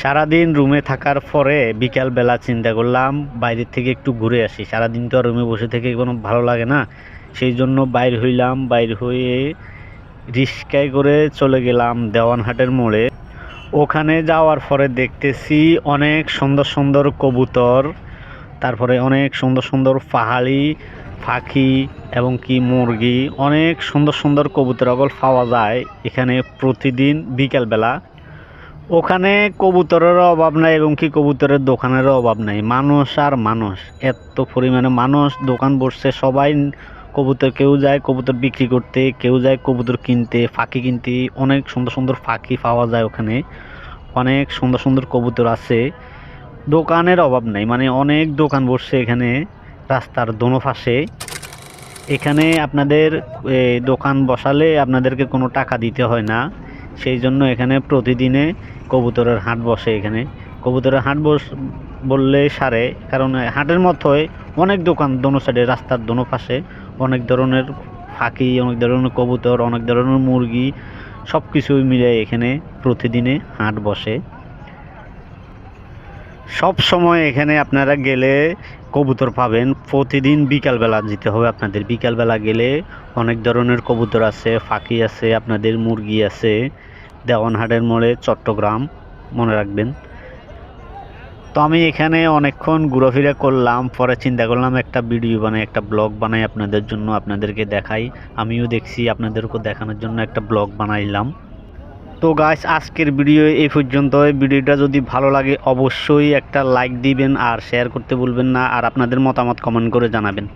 সারাদিন রুমে থাকার পরে বিকালবেলা চিন্তা করলাম, বাইরের থেকে একটু ঘুরে আসি। সারাদিন তো আর রুমে বসে থেকে কোনো ভালো লাগে না। সেই জন্য বাইর হইলাম, বাইর হয়ে রিস্কায় করে চলে গেলাম দেওয়ানহাটের মোড়ে। ওখানে যাওয়ার পরে দেখতেছি অনেক সুন্দর সুন্দর কবুতর, তারপরে অনেক সুন্দর সুন্দর পাহাড়ি, পাখি এবং কি মুরগি, অনেক সুন্দর সুন্দর কবুতর পাওয়া যায় এখানে প্রতিদিন বিকালবেলা। ওখানে কবুতরের অভাব নাই এবং কি কবুতরের দোকানেরও অভাব নাই। মানুষ আর মানুষ, এত পরিমাণে মানুষ দোকান বসছে, সবাই কবুতর কেউ যায় কবুতর বিক্রি করতে, কেউ যায় কবুতর কিনতে, ফাঁকি কিনতে, অনেক সুন্দর সুন্দর ফাঁকি পাওয়া যায় ওখানে। অনেক সুন্দর সুন্দর কবুতর আছে। দোকানের অভাব নাই মানে অনেক দোকান বসছে এখানে, রাস্তার দোনো পাশে। এখানে আপনাদের দোকান বসালে আপনাদেরকে কোনো টাকা দিতে হয় না। সেই জন্য এখানে প্রতিদিনে কবুতরের হাট বসে এখানে। কবুতরের হাট বস, বললে সারে, কারণ হাটের মতোই অনেক দোকান দোনো সাইডে রাস্তার দোনো পাশে। অনেক ধরনের ফাঁকি, অনেক ধরনের কবুতর, অনেক ধরনের মুরগি সব কিছুই মিলে এখানে প্রতিদিনে হাট বসে। সব সময় এখানে আপনারা গেলে কবুতর পাবেন। প্রতিদিন বিকালবেলা যেতে হবে আপনাদের। বিকালবেলা গেলে অনেক ধরনের কবুতর আছে, ফাঁকি আছে, আপনাদের মুরগি আছে। দেওয়ানহাটের মোড়ে চট্টগ্রাম, মনে রাখবেন। তো আমি এখানে অনেকক্ষণ ঘোরাফেরা করলাম, পরে চিন্তা করলাম একটা ভিডিও বানাই, একটা ব্লগ বানাই আপনাদের জন্য, আপনাদেরকে দেখাই। আমিও দেখছি, আপনাদেরকেও দেখানোর জন্য একটা ব্লগ বানাইলাম। তো গাইস আজকের ভিডিও এই পর্যন্ত ভিডিওটা যদি ভালো লাগে, অবশ্যই একটা লাইক দিবেন আর শেয়ার করতে ভুলবেন না। আর আপনাদের মতামত কমেন্ট করে জানাবেন।